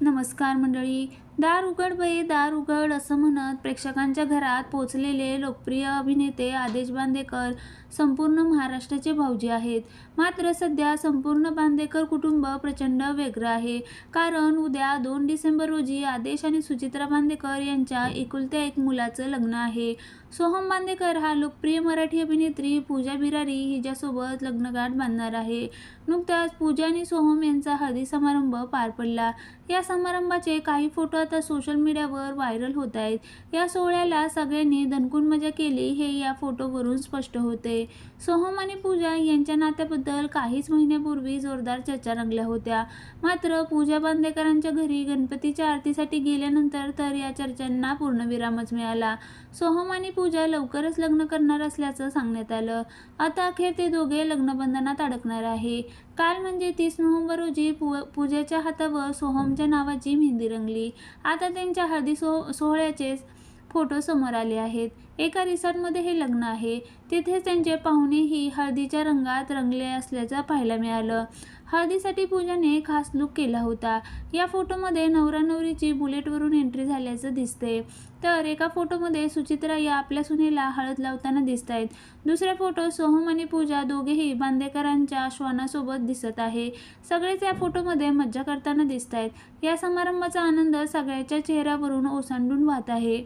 नमस्कार मंडळी. दार उघड बे दार उघड असं म्हणत प्रेक्षकांच्या घरात पोचलेले लोकप्रिय अभिनेते आदेश बांदेकर संपूर्ण महाराष्ट्राचे भाऊजी आहेत. मात्र सध्या संपूर्ण बांदेकर कुटुंब प्रचंड वेगळं आहे. कारण उद्या दोन डिसेंबर रोजी आदेश आणि सुचित्रा बांदेकर यांच्या एकुलत्या एक मुलाचं लग्न आहे. सोहम बांदेकर हा लोकप्रिय मराठी अभिनेत्री पूजा बिरारी हिच्यासोबत लग्नगाठ बांधणार आहे. नुकताच पूजा आणि सोहम यांचा हळदी समारंभ पार पडला. या समारंभाचे काही फोटो आता सोशल मीडियावर व्हायरल होत आहेत. या सोहळ्याला सगळ्यांनी दणकून मजा केली हे या फोटोवरून स्पष्ट होते. सोहम आणि पूजा यांच्या नात्याबद्दल काहीच महिन्यापूर्वी जोरदार चर्चा रंगल्या होत्या. मात्र पूजा बांदेकरांच्या घरी गणपतीच्या आरतीसाठी गेल्यानंतर तर या चर्चांना पूर्णविरामच मिळाला. सोहम आणि पूजा लवकरच लग्न करणार असल्याचं सांगण्यात आलं. आता अखेर ते दोघे लग्नबंधनात अडकणार आहे. काल म्हणजे तीस नोव्हेंबर रोजी पू पूजेच्या हातावर सोहमच्या नावाची मेहंदी रंगली. आता त्यांच्या हळदी सो सोहळ्याचेच फोटो समोर आले आहेत. एका रिसॉर्टमध्ये हे लग्न आहे. तिथे त्यांचे पाहुणेही हळदीच्या रंगात रंगले असल्याचं पाहायला मिळालं. हळदीसाठी पूजाने खास लुक केला होता. या फोटोमध्ये नवरा नवरीची बुलेटवरून एंट्री झाल्याचं दिसते तर एका फोटोमध्ये सुचित्रा या आपल्या सुनेला हळद लावताना दिसत आहेत दुसऱ्या फोटो सोहम आणि पूजा दोघेही बांदेकरांच्या श्वानासोबत दिसत आहे. सगळेच या फोटोमध्ये मज्जा करताना दिसत आहेत या समारंभाचा आनंद सगळ्याच्या चेहऱ्यावरून ओसांडून वाहत आहे.